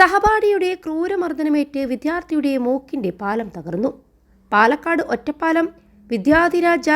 സഹപാഠിയുടെ ക്രൂരമർദ്ദനമേറ്റ് വിദ്യാർത്ഥിയുടെ മൂക്കിന്റെ പാലം തകർന്നു. പാലക്കാട് ഒറ്റപ്പാലം വിദ്യാധിരാജ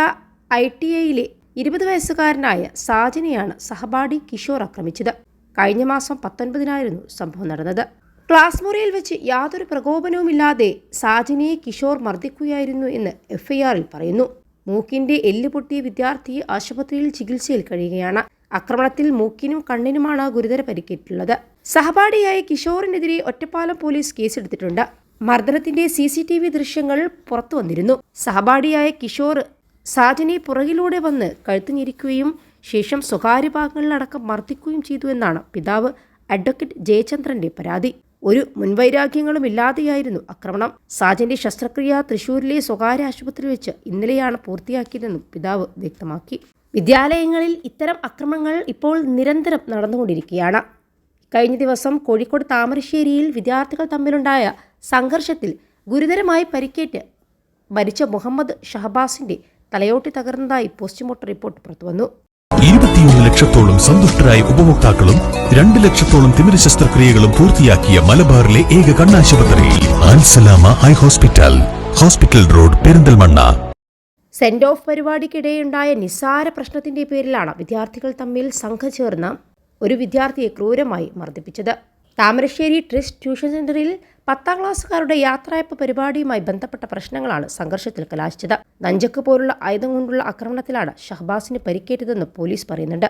ഐ ടി ഐയിലെ ഇരുപത് വയസ്സുകാരനായ സാജനെയാണ് സഹപാഠി കിഷോർ ആക്രമിച്ചത്. കഴിഞ്ഞ മാസം പത്തൊൻപതിനായിരുന്നു സംഭവം നടന്നത്. ക്ലാസ് മുറിയിൽ വെച്ച് യാതൊരു പ്രകോപനവുമില്ലാതെ സാജനയെ കിഷോർ മർദ്ദിക്കുകയായിരുന്നു എന്ന് എഫ്ഐആറിൽ പറയുന്നു. മൂക്കിന്റെ എല്ല് പൊട്ടിയ വിദ്യാർത്ഥിയെ ആശുപത്രിയിൽ ചികിത്സയിൽ കഴിയുകയാണ്. ആക്രമണത്തിൽ മൂക്കിനും കണ്ണിനുമാണ് ഗുരുതര പരിക്കേറ്റുള്ളത്. സഹപാഠിയായ കിഷോറിനെതിരെ ഒറ്റപ്പാലം പോലീസ് കേസെടുത്തിട്ടുണ്ട്. മർദ്ദനത്തിന്റെ സി സി ടി വി ദൃശ്യങ്ങൾ പുറത്തു വന്നിരുന്നു. സഹപാഠിയായ കിഷോർ സാജനെ പുറകിലൂടെ വന്ന് കഴുത്ത് ഞെരിക്കുകയും ശേഷം സ്വകാര്യ ഭാഗങ്ങളിലടക്കം മർദ്ദിക്കുകയും ചെയ്തു എന്നാണ് പിതാവ് അഡ്വക്കേറ്റ് ജയചന്ദ്രന്റെ പരാതി. ഒരു മുൻവൈരാഗ്യങ്ങളും ഇല്ലാതെയായിരുന്നു ആക്രമണം. സാജന്റെ ശസ്ത്രക്രിയ തൃശൂരിലെ സ്വകാര്യ ആശുപത്രിയിൽ വെച്ച് ഇന്നലെയാണ് പൂർത്തിയാക്കിയതെന്നും പിതാവ് വ്യക്തമാക്കി. വിദ്യാലയങ്ങളിൽ ഇത്തരം അക്രമങ്ങൾ ഇപ്പോൾ നിരന്തരം നടന്നുകൊണ്ടിരിക്കുകയാണ്. കഴിഞ്ഞ ദിവസം കോഴിക്കോട് താമരശ്ശേരിയിൽ വിദ്യാർത്ഥികൾ തമ്മിലുണ്ടായ സംഘർഷത്തിൽ ഗുരുതരമായി പരിക്കേറ്റ് മരിച്ച മുഹമ്മദ് ഷഹബാസിന്റെ തലയോട്ടി തകർന്നതായി പോസ്റ്റ്മോർട്ടം റിപ്പോർട്ട് പുറത്തുവന്നു. ഇരുപത്തിയൊന്ന് ലക്ഷത്തോളം സന്തുഷ്ടരായ ഉപഭോക്താക്കളും രണ്ട് ലക്ഷത്തോളം തിമിര ശസ്ത്രക്രിയകളും പൂർത്തിയാക്കിയ മലബാറിലെ ഏക കണ്ണാശുപത്രി eye hospital hospital road Perinthalmanna. Send off പരിപാടിക്കിടെയുണ്ടായ നിസ്സാര പ്രശ്നത്തിന്റെ പേരിലാണ് വിദ്യാർത്ഥികൾ തമ്മിൽ സംഘം ചേർന്ന് ഒരു വിദ്യാർത്ഥിയെ ക്രൂരമായി മർദ്ദിപ്പിച്ചത്. താമരശ്ശേരി ട്രിസ്റ്റ് ട്യൂഷൻ സെന്ററിൽ പത്താം ക്ലാസ്സുകാരുടെ യാത്രയപ്പ് പരിപാടിയുമായി ബന്ധപ്പെട്ട പ്രശ്നങ്ങളാണ് സംഘർഷത്തിൽ കലാശിച്ചത്. നഞ്ചക്ക് പോലുള്ള ആയുധം കൊണ്ടുള്ള ആക്രമണത്തിലാണ് ഷഹബാസിന് പരിക്കേറ്റതെന്ന് പോലീസ് പറയുന്നുണ്ട്.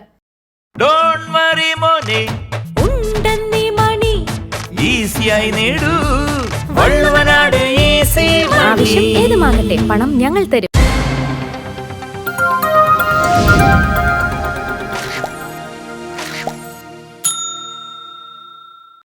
ഡോണ്ട് വറി മോനെ. ഉണ്ടെന്നീ മണി. ഈസിയായി നേടൂ. വള്ളുവനാട് ഈസി ആവശ്യം ഏതുമാകട്ടെ പണം ഞങ്ങൾ തരും.